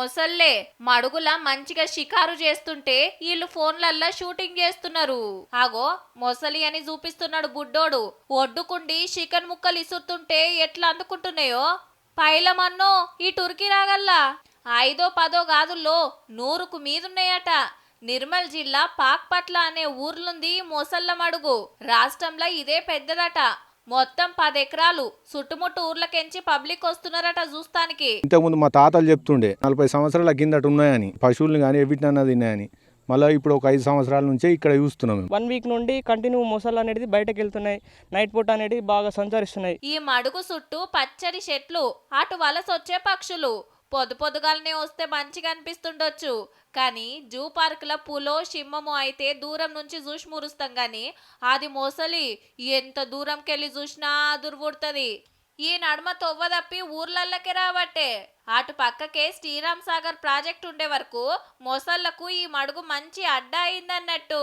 మొసల్లే మడుగుల మంచిగా షికారు చేస్తుంటే వీళ్ళు ఫోన్లల్లా షూటింగ్ చేస్తున్నారు. ఆగో మొసలి అని చూపిస్తున్నాడు బుడ్డోడు. ఒడ్డుకుండి చికెన్ ముక్కలు ఇసురుతుంటే ఎట్లా అందుకుంటున్నాయో? పైలమన్నో ఈ టుర్కీ రాగల్లా? ఐదో పదో గాదుల్లో నూరుకు మీదున్నాయట. నిర్మల్ జిల్లా పాక్పట్ల అనే ఊర్లుంది మొసళ్ళ మడుగు. రాష్ట్రంలో ఇదే పెద్దదట. మొత్తం పది ఎకరాలు చుట్టుముట్టు ఊర్లకెంచి పబ్లిక్ వస్తున్నారట చూస్తానికి. ఇంతకుముందు మా తాతలు చెప్తుండే నలభై సంవత్సరాల కిందట ఉన్నాయని పశువులు కానీ ఎవిటినన్నా తిన్నాయని. మళ్ళీ ఇప్పుడు ఒక ఐదు సంవత్సరాల నుంచే ఇక్కడ చూస్తున్నాం. వన్ వీక్ నుండి కంటిన్యూ మొసళ్ళు అనేది బయటకు వెళ్తున్నాయి. నైట్ పూట అనేది బాగా సంచరిస్తున్నాయి. ఈ మడుగు చుట్టూ పచ్చడి చెట్లు అటు వలసొచ్చే పక్షులు పొద్దు పొద్దుగాలనే వస్తే మంచిగా అనిపిస్తుండొచ్చు. కానీ జూ పార్కుల పులో సింహము అయితే దూరం నుంచి చూసి మురుస్తాం కానీ అది మొసలి ఎంత దూరంకెళ్ళి చూసినా దుర్వుడుతుంది. ఈ నడుమ తొవ్వ తప్పి ఊర్లల్లకే రాబట్టే అటు పక్కకే శ్రీరామ్ సాగర్ ప్రాజెక్ట్ ఉండే వరకు మొసళ్ళకు ఈ మడుగు మంచి అడ్డా అయిందన్నట్టు.